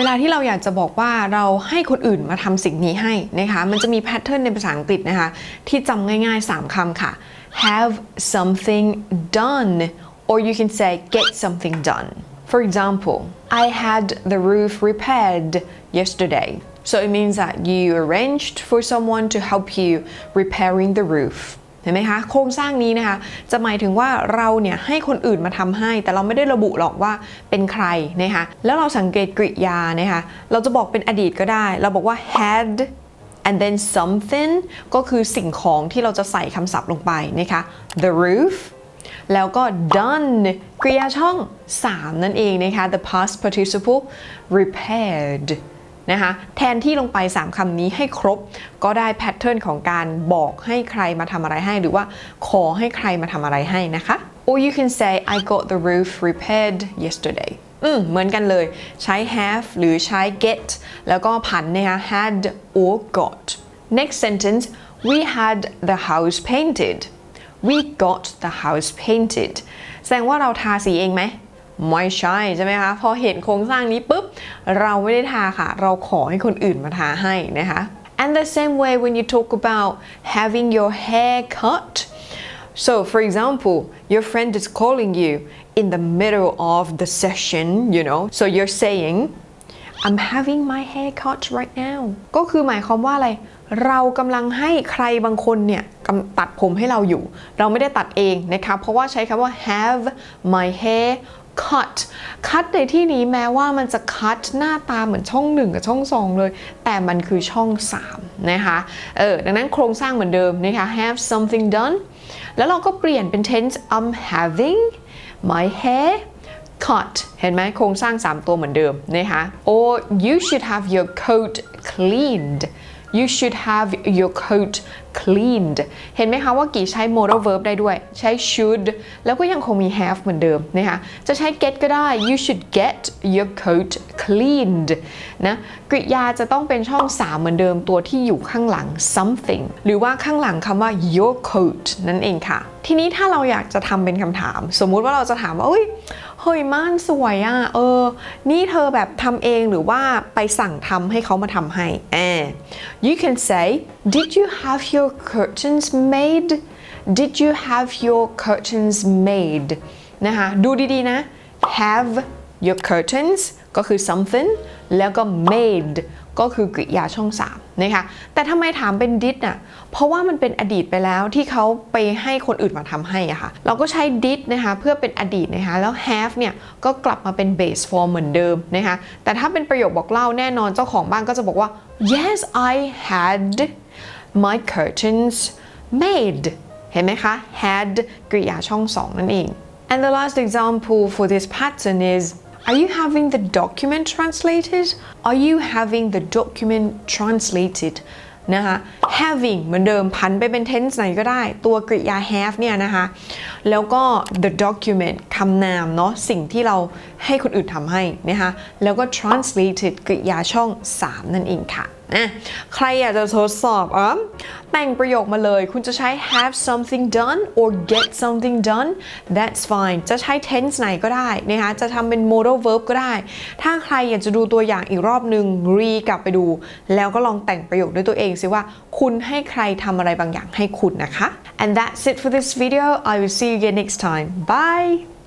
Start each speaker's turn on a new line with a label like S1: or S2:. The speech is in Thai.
S1: เวลาที่เราอยากจะบอกว่าเราให้คนอื่นมาทำสิ่งนี้ให้นะคะมันจะมีแพทเทิร์นในภาษาอังกฤษนะคะที่จำง่ายๆ 3คำค่ะ have something done or you can say get something done for example I had the roof repaired yesterday so it means that you arranged for someone to help you repairing the roof ห็นไหมคะโครงสร้างนี้นะคะจะหมายถึงว่าเราเนี่ยให้คนอื่นมาทำให้ แต่เราไม่ได้ระบุหรอกว่าเป็นใครนะคะแล้วเราสังเกตกริยานะคะเราจะบอกเป็นอดีตก็ได้ เราบอกว่า had and then something ก็คือสิ่งของที่เราจะใส่คำศัพท์ลงไปนะคะ the roof แล้วก็ done กริยาช่อง 3 นั่นเองนะคะ the past participle repaired นะคะแทนที่ลงไป 3คำนี้ให้ครบ ก็ได้แพทเทิร์นของการบอกให้ใครมาทำอะไรให้ หรือว่าขอให้ใครมาทำอะไรให้นะคะ or you can say I got the roof repaired yesterday อืมเหมือนกันเลยใช้ have หรือใช้ get แล้วก็ผันนะคะ had or got next sentence we had the house painted we got the house painted แสดงว่าเราทาสีเองไหม ไม่ใช่ใช่ไหมคะพอเห็นโครงสร้างนี้ปุ๊บ เราไม่ได้ทาค่ะ เราขอให้คนอื่นมาทาให้นะคะ and the same way when you talk about having your hair cut so for example your friend is calling you in the middle of the session you know so you're saying I'm having my hair cut right now ก็คือหมายความว่าอะไร เรากำลังให้ใครบางคนเนี่ยตัดผมให้เราอยู่ เราไม่ได้ตัดเองนะคะ เพราะว่าใช้คำว่า have my hair cut cut ในที่นี้แม้ว่ามันจะ cut หน้าตาเหมือนช่อง 1 กับช่อง 2 เลย แต่มันคือช่อง 3 นะคะ เออ ดังนั้นโครงสร้างเหมือนเดิมนะคะ have something done แล้วเราก็เปลี่ยนเป็น tense I'm having my hair cut เห็นไหมโครงสร้าง 3 ตัวเหมือนเดิมนะคะ or you should have your coat cleaned you should have your coat cleaned เห็นไหมคะว่ากี่ใช้ modal verb ได้ด้วย ใช้ should แล้วก็ยังคงมี have เหมือนเดิมนะคะ จะใช้ get ก็ได้ you should get your coat cleaned นะ กริยาจะต้องเป็นช่อง 3 เหมือนเดิมตัวที่อยู่ข้างหลัง something หรือว่าข้างหลังคำว่า your coat นั่นเองค่ะ ทีนี้ถ้าเราอยากจะทำเป็นคำถาม สมมุติว่าเราจะถามว่าเอ้ย เฮ้ยม่านสวยอะ่ะเออ นี่เธอแบบทำเองหรือว่าไปสั่งทำให้เขามาทำให้แอ you can say did you have your curtains made did you have your curtains made นะคะดูดีๆนะ have your curtains ก็คือ something แล้วก็ made ก็คือกริยาช่อง3 นะคะแต่ทำไมถามเป็น did อะเพราะว่ามันเป็นอดีตไปแล้วที่เขาไปให้คนอื่นมาทำให้อะค่ะเราก็ใช้ did นะคะเพื่อเป็นอดีตนะคะแล้ว have เนี่ยก็กลับมาเป็น base form เหมือนเดิมนะคะแต่ถ้าเป็นประโยคบอกเล่าแน่นอนเจ้าของบ้านก็จะบอกว่า yes I had my curtains made เห็นไหมคะ had กริยาช่อง2นั่นเอง and the last example for this pattern is Are you having the document translated? Are you having the document translated? นะคะ having เหมือนเดิมพันไปเป็น tense ไหนก็ได้ ตัวกริยา have เนี่ยนะคะแล้วก็ the document คำนามเนาะสิ่งที่เราให้คนอื่นทำให้นะคะแล้วก็ translated กริยาช่อง 3 นั่นเองค่ะนะใครอยากจะทดสอบอะแต่งประโยคมาเลย คุณจะใช้ have something done or get something done that's fine จะใช้ tense ไหนก็ได้นะคะจะทำเป็น modal verb ก็ได้ ถ้าใครอยากจะดูตัวอย่างอีกรอบหนึ่งรีกลับไปดู แล้วก็ลองแต่งประโยคด้วยตัวเองสิว่า คุณให้ใครทำอะไรบางอย่างให้คุณนะคะ and that's it for this video I will see you again next time. Bye